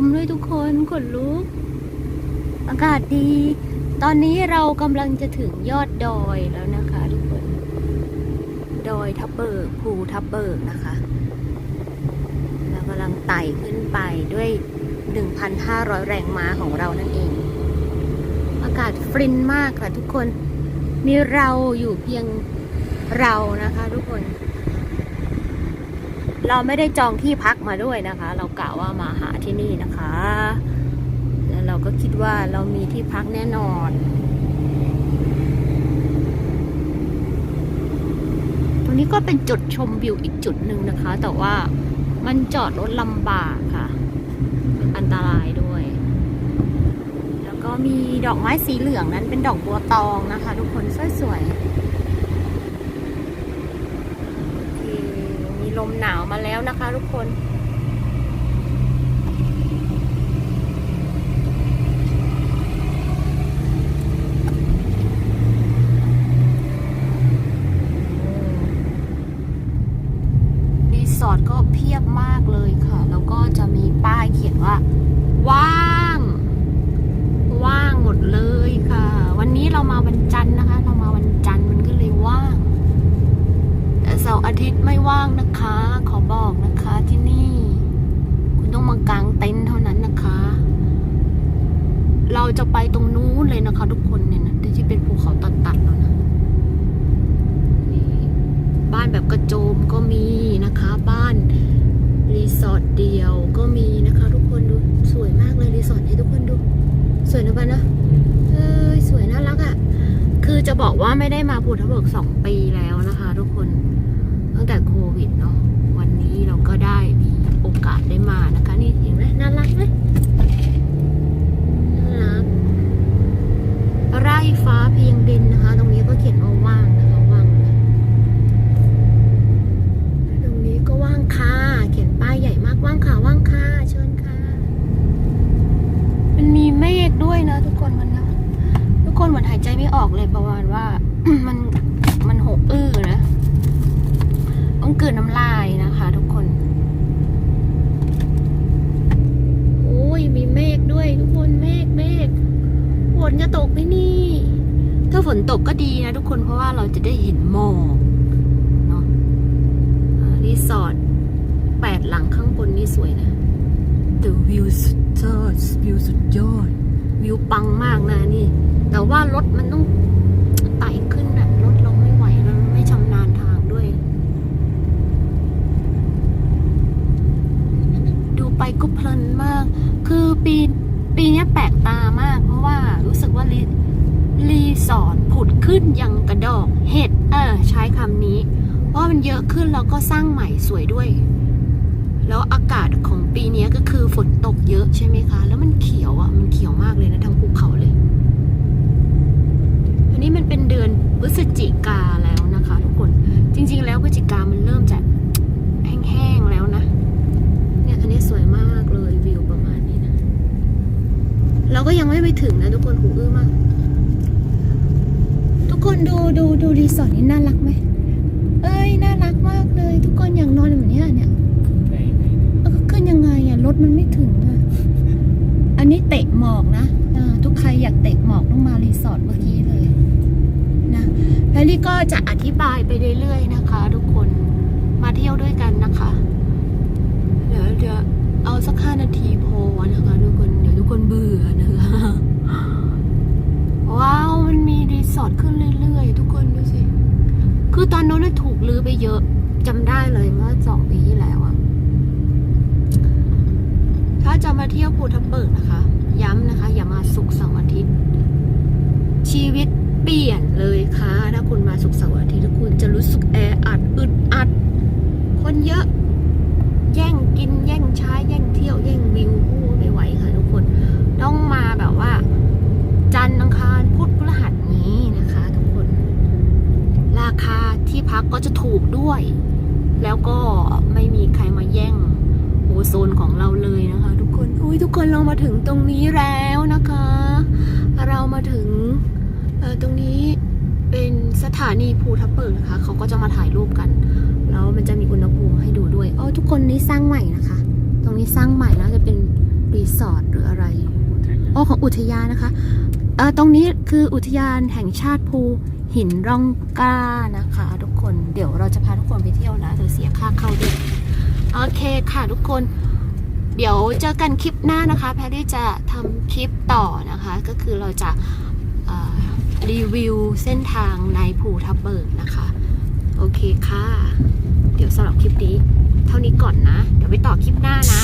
มด้วยทุกคนขนลุก อากาศดี ตอนนี้เรากำลังจะถึงยอดดอยแล้วนะคะทุกคน ดอยทับเบิกภูทับเบิกนะคะเรากำลังไต่ขึ้นไปด้วย 1,500 แรงม้าของเรานั่นเอง อากาศฟรินมากค่ะทุกคน มีเราอยู่เพียงเรานะคะ ทุกคน เราไม่ได้จองที่พักมาด้วยนะคะ เรากะว่ามาหาที่นี่นะคะ แล้วเราก็คิดว่าเรามีที่พักแน่นอนตรงนี้ก็เป็นจุดชมวิวอีกจุดหนึ่งนะคะ แต่ว่ามันจอดรถลำบากค่ะ อันตรายด้วย แล้วก็มีดอกไม้สีเหลืองนั้นเป็นดอกบัวตองนะคะ ทุกคนสวยๆโอเค มหนาวมาแล้วนะคะทุกคน รีสอร์ทก็เพียบมากเลยค่ะ แล้วก็จะมีป้ายเขียนว่าว่าง ว่างหมดเลยค่ะ วันนี้เรามาวันจันทร์นะคะ เรามาวันจันทร์มันก็เลยว่าง แต่เสาร์อาทิตย์ไม่ว่างนะคะ ขอบอกนะคะที่นี่ คุณต้องมากางเต็นท์เท่านั้นนะคะ เราจะไปตรงนู้นเลยนะคะ ทุกคนเนี่ยนะที่เป็นภูเขาตัดๆแล้วนะนี่บ้านแบบกระโจมก็มีนะคะ บ้านรีสอร์ทเดียวก็มีนะคะ ทุกคนดูสวยมากเลยรีสอร์ทให้ทุกคนดู สวยนะบ้านนะเอ้ยสวยน่ารักอะ่ะ คือจะบอกว่าไม่ได้มาภูทับเบิกสองปีแล้วนะคะ ทุกคน ตั้งแต่โควิดเนาะวันนี้เราก็ได้มีโอกาสได้มานะคะ นี่เห็นไหมน่ารักไหมน่ารักไร่ฟ้าเพียงดินนะคะ ตรงนี้ก็เขียนว่าว่างนะคะว่างตรงนี้ก็ว่างค่ะ เขียนป้ายใหญ่มากว่างค่ะว่างค่ะเชิญค่ะ มันมีเมฆด้วยนะทุกคนมันนะทุกคนเหมือนหายใจไม่ออกเลยประมาณว่ามันมันหกอื้อนะต้องกลืนน้ำลายนะคะ ทุกคน โอ้ยมีเมฆด้วย ทุกคนเมฆเมฆฝ นจะตกไหมนี่ ถ้าฝนตกก็ดีนะทุกคนเพราะว่าเราจะได้เห็นหมอกเนาะรีสอร์ทแปดหลังข้างบนนี่สวยนะแต่วิวสุดยอดวิวสุดยอด วิวปังมากนะนี่ แต่ว่ารถมันต้องไต่ขึ้นอะรถเราไม่ไหวเราไม่ชำนาญทางด้วย ดูไปก็เพลินมาก คือปี ปีนี้แปลกตามาก เพราะว่ารู้สึกว่ารีรีสอร์ทผุดขึ้นย่างกระดอกเห็ดเออใช้คำนี้เพราะว่ามันเยอะขึ้นแล้วก็สร้างใหม่สวยด้วย แล้วอากาศของปีนี้ก็คือฝนตกเยอะใช่ไหมคะ แล้วมันเขียวอะมันเขียวมากเลยนะทั้งภูเขาเลย อันนี้มันเป็นเดือนพฤศจิกาแล้วนะคะ ทุกคน จริง ๆ แล้วพฤศจิกามันเริ่มจะแห้งๆแล้วนะ เนี่ยอันนี้สวยมากเลยวิวประมาณนี้นะ เรา ก็ยังไม่ไปถึงนะทุกคนหูอื้อมาก ทุกคนดูดูดูรีสอร์ทนี้น่ารักไหมเอ้ยน่ารักมากเลย ทุกคนอยากนอนแบบเนี้ยเนี่ยแล้วก็ขึ้นยังไงอะรถมันไม่ถึงอะอันนี้เตะหมอกนะอ่าทุกใครอยากเตะหมอกต้องมารีสอร์ทเมื่อกี้เลยนะแล้วนี่ก็จะอธิบายไปเรื่อยๆนะคะ ทุกคนมาเที่ยวด้วยกันนะคะ เดี๋ยวเดี๋ยวเอาสักห้านาทีพอนะคะทุกคน คือตอนนั้นถูกลื้อไปเยอะจำได้เลยเมื่อสองปีที่แล้วอะถ้าจะมาเที่ยวภูทับเบิกนะคะ ย้ำนะคะ อย่ามาสุกเสาร์อาทิตย์ ชีวิตเปลี่ยนเลยค่ะ ถ้าคุณมาสุกเสาร์อาทิตย์แล้วคุณจะรู้สึกแออัดอึดอัด คนเยอะ แย่งกินแย่งใช้แย่งเที่ยวแย่งวิวโอ้ไม่ไหวค่ะทุกคน ต้องมาแบบว่า จันทร์อังคารพุธพฤหัสนี้นะคะ ทุกคน ราคาที่ พักก็จะถูกด้วย แล้วก็ไม่มีใครมาแย่งโอโซนของเราเลยนะคะ ทุกคนอุ้ยทุกคนเรามาถึงตรงนี้แล้วนะคะ เรามาถึงเอ่อตรงนี้เป็นสถานีภูทับเบิกนะคะ เขาก็จะมาถ่ายรูปกัน แล้วมันจะมีอุณหภูมิให้ดูด้วยโอ้ทุกคนนี้สร้างใหม่นะคะ ตรงนี้สร้างใหม่แล้วจะเป็นรีสอร์ทหรืออะไรโอ้ของอุทยานนะคะเออตรงนี้คืออุทยานแห่งชาติภู หินร่องกล้านะคะ ทุกคนเดี๋ยวเราจะพาทุกคนไปเที่ยวนะแต่เสียค่าเข้าด้วยโอเคค่ะทุกคน เดี๋ยวเจอกันคลิปหน้านะคะ แพรรี่จะทำคลิปต่อนะคะ ก็คือเราจะรีวิวเส้นทางในภูทับเบิกนะคะ โอเคค่ะ เดี๋ยวสำหรับคลิปนี้ เท่านี้ก่อนนะ เดี๋ยวไปต่อคลิปหน้านะ